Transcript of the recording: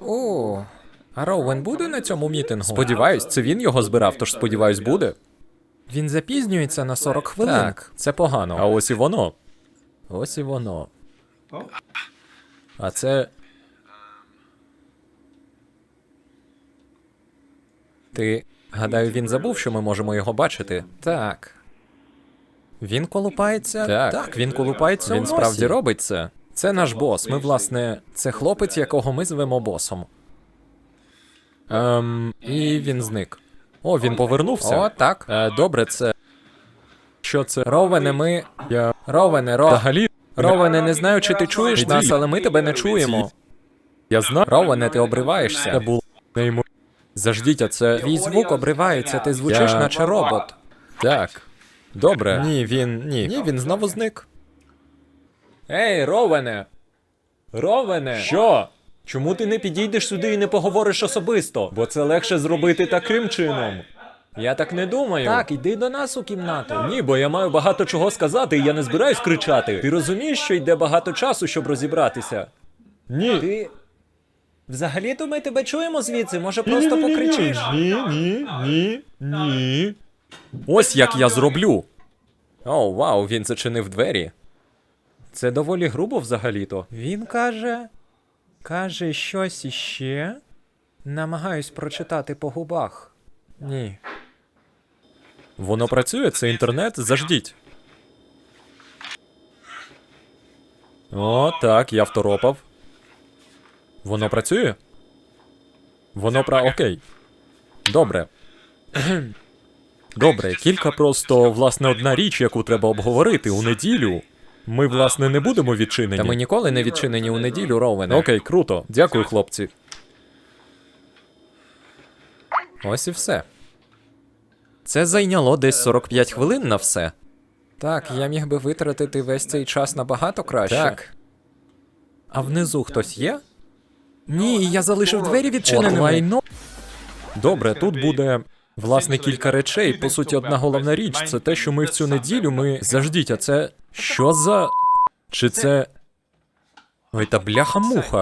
О, а Роуен буде на цьому мітингу? Сподіваюсь, це він його збирав, тож сподіваюсь, буде. Він запізнюється на 40 хвилин. Так, це погано. А ось і воно. Ось і воно. А це. Ти. Гадаю, він забув, що ми можемо його бачити. Так. Він колупається? Так, так він колупається. Він справді робить це. Це наш бос. Ми, власне, це хлопець, якого ми звемо босом. Ем, і він зник. О, він повернувся. О, так. Е, добре, це. Що це? Ровене, ми. Я. Ровене, Ро. Взагалі. Ровене, не знаю, чи ти чуєш нас, але ми тебе не чуємо. Я знаю. Ровене, ти обриваєшся. Це було неймо. Заждіть, а це. Твій звук обривається, ти звучиш, Я- наче робот. Так. Добре. Ні, він. Ні. Ні, він знову зник. Ей, Ровене! Ровене! Що? Чому ти не підійдеш сюди і не поговориш особисто? Бо це легше зробити таким чином. Я так не думаю. Так, іди до нас у кімнату. Ні, бо я маю багато чого сказати, і я не збираюсь кричати. Ти розумієш, що йде багато часу, щоб розібратися? Ні. Ти. Взагалі-то ми тебе чуємо звідси, може просто покричиш. Ні, ні, ні, ні. Ось як я зроблю. О, вау, він зачинив двері. Це доволі грубо взагалі-то. Він каже. каже щось іще. Намагаюсь прочитати по губах. Ні. Воно працює, це інтернет, заждіть. О, так, я второпав. Воно працює? Воно пра. Окей. Добре. Добре, кілька просто, власне, одна річ, яку треба обговорити у неділю. Ми, власне, не будемо відчинені. Та ми ніколи не відчинені у неділю, Ровене. Окей, круто. Дякую, хлопці. Ось і все. Це зайняло десь 45 хвилин на все. Так, я міг би витратити весь цей час набагато краще. Так. А внизу хтось є? Ні, я залишив двері відчиненими. Добре, тут буде. Власне, кілька речей. По суті, одна головна річ це те, що ми в цю неділю ми. Заждіть, а це. Що за. Чи це. Ой, та бляха-муха.